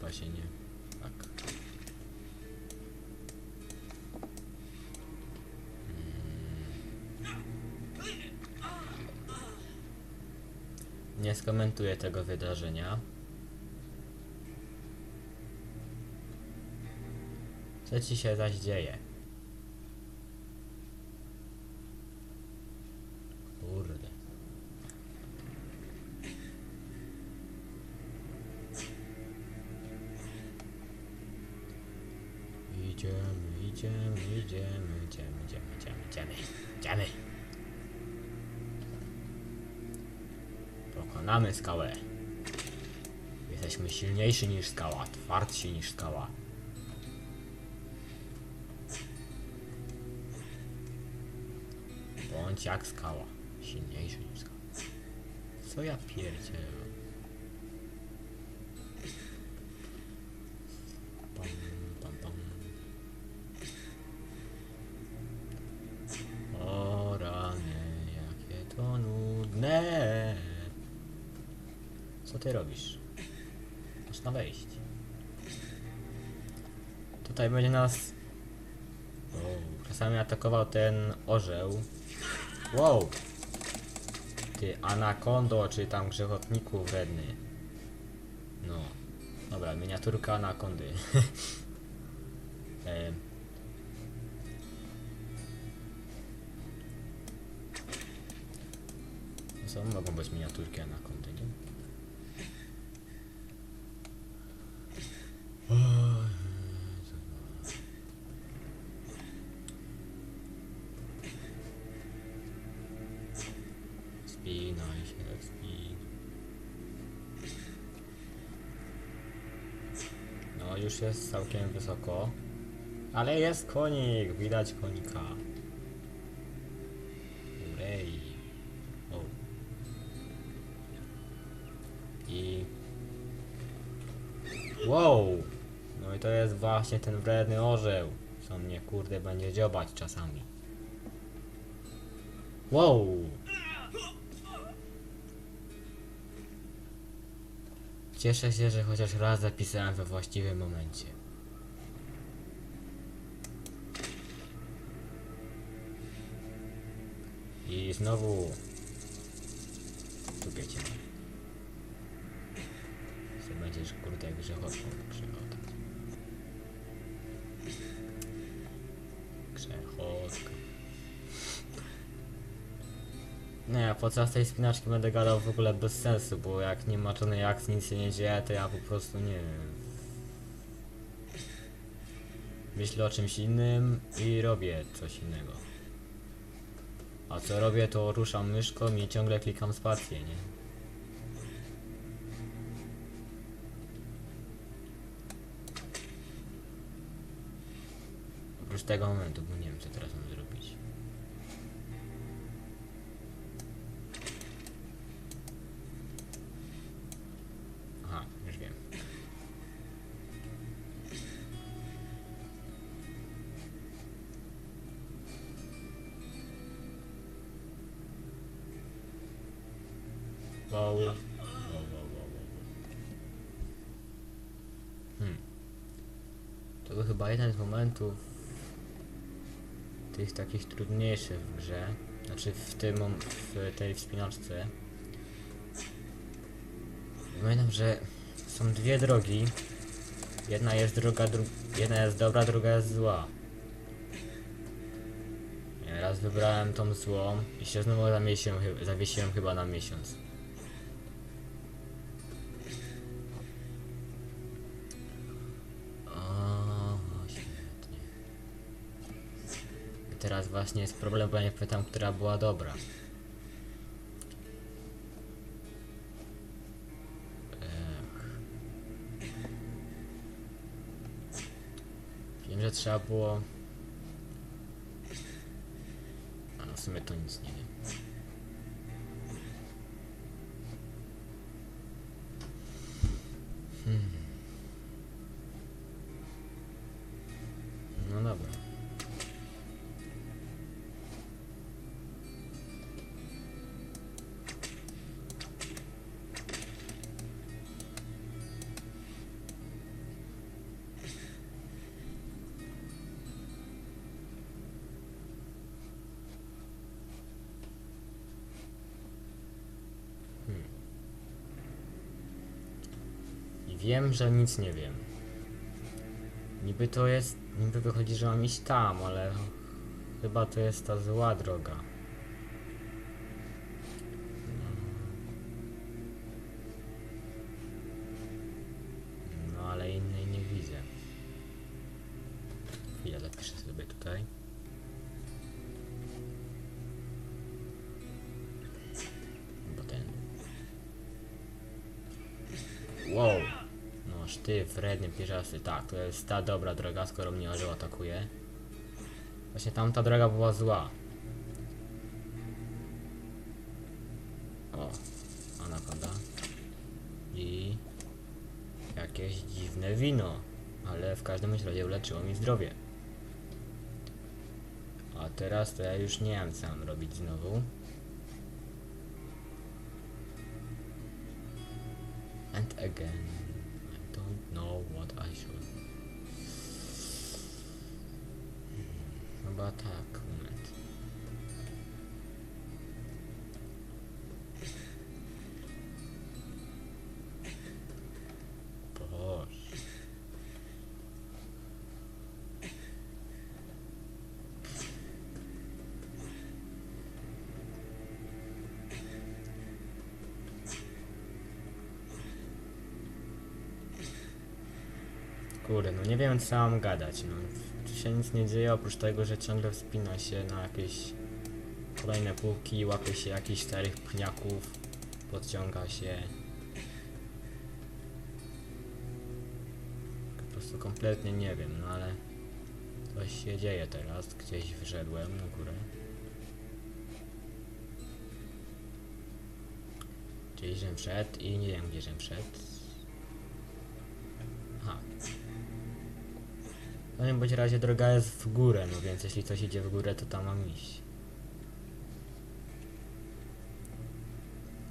chyba nie... Tak. Mm. Nie skomentuję tego wydarzenia. Co ci się zaś dzieje? Kurde. Idziemy, idziemy, idziemy, idziemy, idziemy, idziemy, idziemy, idziemy. Pokonamy skałę. Jesteśmy silniejsi niż skała, twardsi niż skała. Bądź jak skała, silniejszy niż skała. Co ja pierdzielę? Ty robisz? Można wejść. Tutaj będzie nas... O, czasami atakował ten orzeł. Wow! Ty anakondo, czy tam grzechotniku wredny. No. Dobra, miniaturka anakondy. Em. Co mogą być miniaturki anakondy, nie? Spinaj się, spin. No, już jest całkiem wysoko. Ale jest konik, widać konika. Urej. O. I... Wow! No i to jest właśnie ten wredny orzeł, co mnie kurde będzie dziobać czasami. Wow! Cieszę się, że chociaż raz zapisałem we właściwym momencie. I znowu... Tu wiecie. Co będziesz kurde grzechotką przychodzić. Grzechotka. Nie, podczas tej spinaczki będę gadał w ogóle bez sensu, bo jak nie ma żadnej akcji, nic się nie dzieje, to ja po prostu nie wiem. Myślę o czymś innym i robię coś innego. A co robię, to ruszam myszką i ciągle klikam spację, nie? Oprócz tego momentu, bo nie wiem co teraz mam zrobić. To był chyba jeden z momentów tych takich trudniejszych w grze. Znaczy w tym w tej wspinaczce. Pamiętam, że są dwie drogi. Jedna jest droga, dru jedna jest dobra, druga jest zła. Raz wybrałem tą złą i się znowu zawiesiłem chyba na miesiąc. Teraz właśnie jest problem, bo ja nie pytam, która była dobra. Ech. Wiem, że trzeba było... A no w sumie to nic nie wiem. Wiem, że nic nie wiem. Niby to jest, niby wychodzi, że mam iść tam, ale chyba to jest ta zła droga. No ale innej nie widzę. Chwilę zapiszę sobie tutaj. Bo ten. Wow! Ty, wredny pierzasty. Tak, to jest ta dobra droga, skoro mnie orzeł atakuje. Właśnie tamta droga była zła. O, anakonda. I jakieś dziwne wino. Ale w każdym razie uleczyło mi zdrowie. A teraz to ja już nie wiem co mam robić znowu. And again, should. Hmm, Chyba tak, Kurde, no nie wiem co mam gadać, no. Tu się nic nie dzieje oprócz tego, że ciągle wspina się na jakieś kolejne półki, łapie się jakichś starych pniaków, podciąga się. Po prostu kompletnie nie wiem, no ale coś się dzieje teraz, gdzieś wyszedłem na górę. Gdzieś żem wszedł i nie wiem gdzie żem wszedł. W każdym bądź razie droga jest w górę, no więc jeśli coś idzie w górę, to tam mam iść.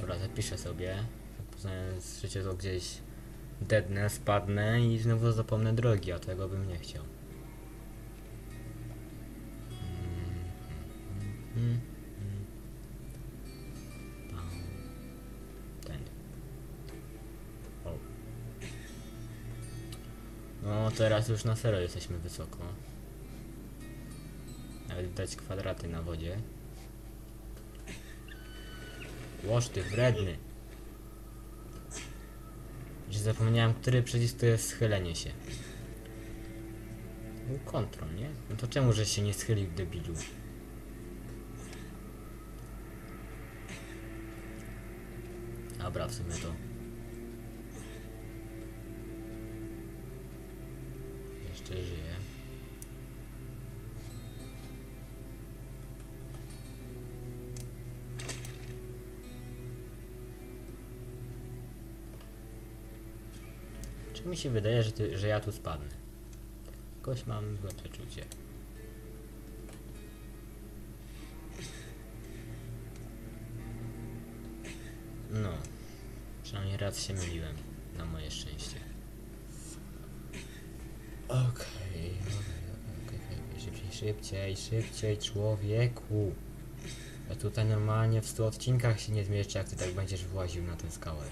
Dobra, zapiszę sobie. Poznając życie to gdzieś dednę, spadnę i znowu zapomnę drogi, a tego bym nie chciał. Mm, mm, No teraz już na serio jesteśmy wysoko. Nawet widać kwadraty na wodzie. Łoż ty wredny. Że zapomniałem, który przycisk to jest schylenie się. Był kontrol, nie? No to czemu, że się nie schylił, debilu? Dobra, w sumie to... Czy mi się wydaje, że, ty, że ja tu spadnę? Jakoś mam złe przeczucie. No. Przynajmniej raz się myliłem. Na moje szczęście. Okej, okej, okej, okej. Szybciej, szybciej, szybciej, człowieku. Ja tutaj normalnie w 100 odcinkach się nie zmieszczę, jak ty tak będziesz właził na tę skałę.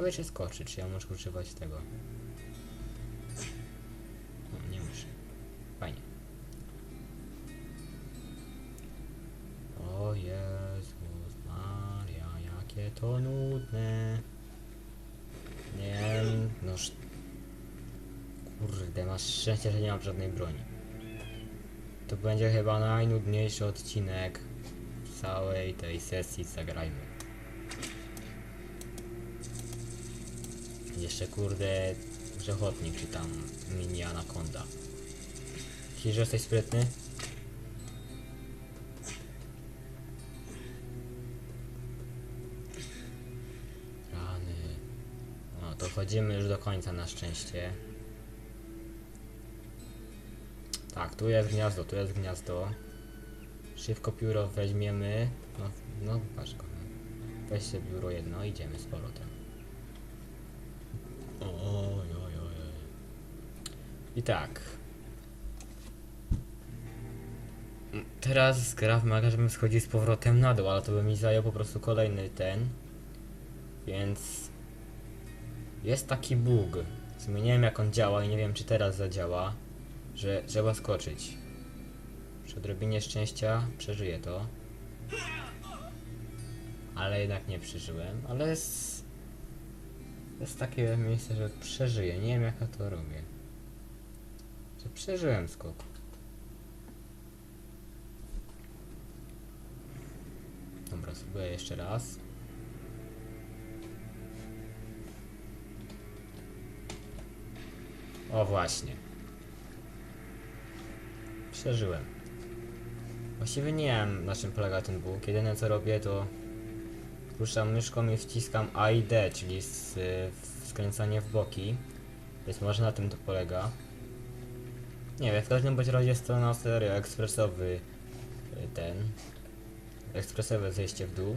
Czy skoczy, czy ja muszę używać tego. No, nie muszę. Fajnie. O Jezus Maria, jakie to nudne. Nie noż... Kurde, masz szczęście, że nie mam żadnej broni. To będzie chyba najnudniejszy odcinek całej tej sesji Zagrajmy. Jeszcze kurde grzechotnik czy tam mini anakonda. Myślisz, że jesteś sprytny? Rany. No to chodzimy już do końca na szczęście. Tak, tu jest gniazdo, tu jest gniazdo. Szybko pióro weźmiemy. No, no patrz. Weź biuro jedno, idziemy z powrotem. Oj, oj, oj, oj. I tak. Teraz gra wymaga, żebym schodził z powrotem na dół, ale to by mi zajął po prostu kolejny ten. Więc... Jest taki nie wiem jak on działa i nie wiem czy teraz zadziała. Że trzeba skoczyć. Przy odrobinie szczęścia przeżyję to. Ale jednak nie przeżyłem, ale jest... Jest takie miejsce, że przeżyję. Nie wiem jak ja to robię. Że przeżyłem skok. Dobra, spróbuję jeszcze raz. O właśnie. Przeżyłem. Właściwie nie wiem na czym polega ten bóg. Jedyne co robię to ruszam myszką i wciskam A i D, czyli s- w- skręcanie w boki. Więc może na tym to polega. Nie wiem, w każdym bądź razie jest to na serio ekspresowy y, ten ekspresowe zejście w dół.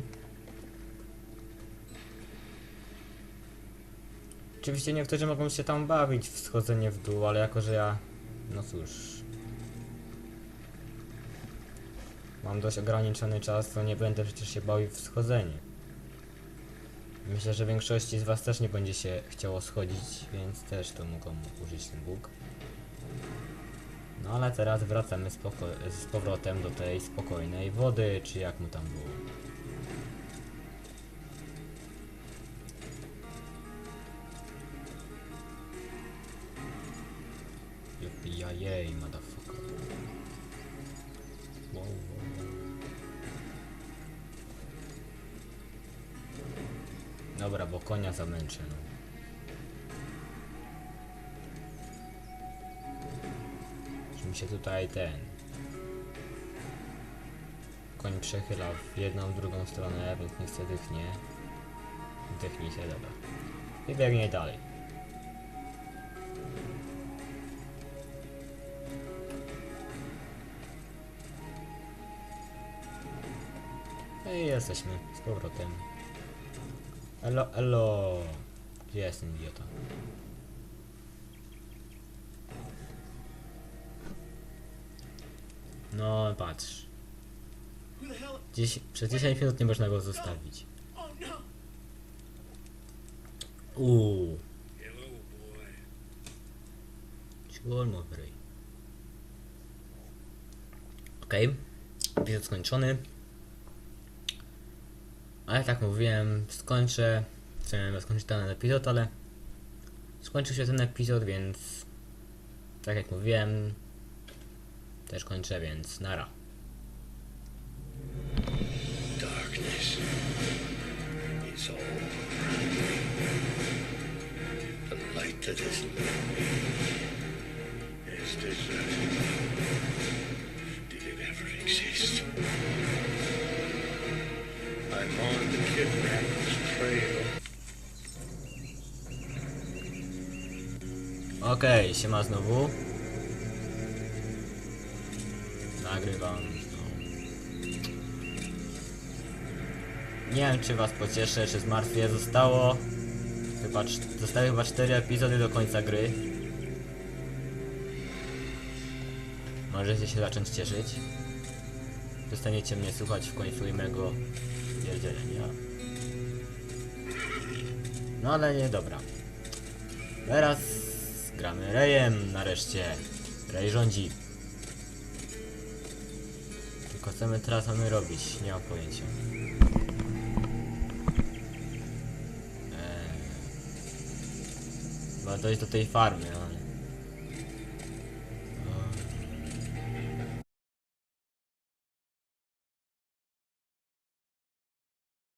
Oczywiście niektórzy mogą się tam bawić w schodzenie w dół, ale jako że ja, no cóż, mam dość ograniczony czas, to nie będę przecież się bawił w schodzenie. Myślę, że większości z was też nie będzie się chciało schodzić, więc też to mogą użyć ten bóg. No ale teraz wracamy spoko- z powrotem do tej spokojnej wody, czy jak mu tam było. Zamęczę, no. Mi się tutaj ten... Koń przechyla w jedną, w drugą stronę, więc niech se dychnie. Dychnij się, dobra. I biegnie dalej. No I jesteśmy z powrotem. Elo, elo. Gdzie jest ten idiota? No, patrz. Dziś, przez 10 minut nie można go zostawić. Uuu. Boy. Ciulmo w. Okej. Epizod skończony. Ale tak mówiłem, skończę. Chciałem skończyć ten epizod, ale skończył się ten epizod, więc tak jak mówiłem, też kończę, więc nara. Darkness is all The light that is lit is deserted. Okej, siema znowu. Nagrywam. Nie wiem czy was pocieszę, czy zmartwię. Zostało chyba, zostały chyba 4 epizody do końca gry. Możecie się zacząć cieszyć. Przestaniecie mnie słuchać w końcu i mego pierdzielenia. No ale nie, dobra. Teraz gramy Rejem nareszcie. Rej rządzi. Tylko co my teraz mamy robić? Nie mam pojęcia. Eee... Chyba dojść do tej farmy, ale...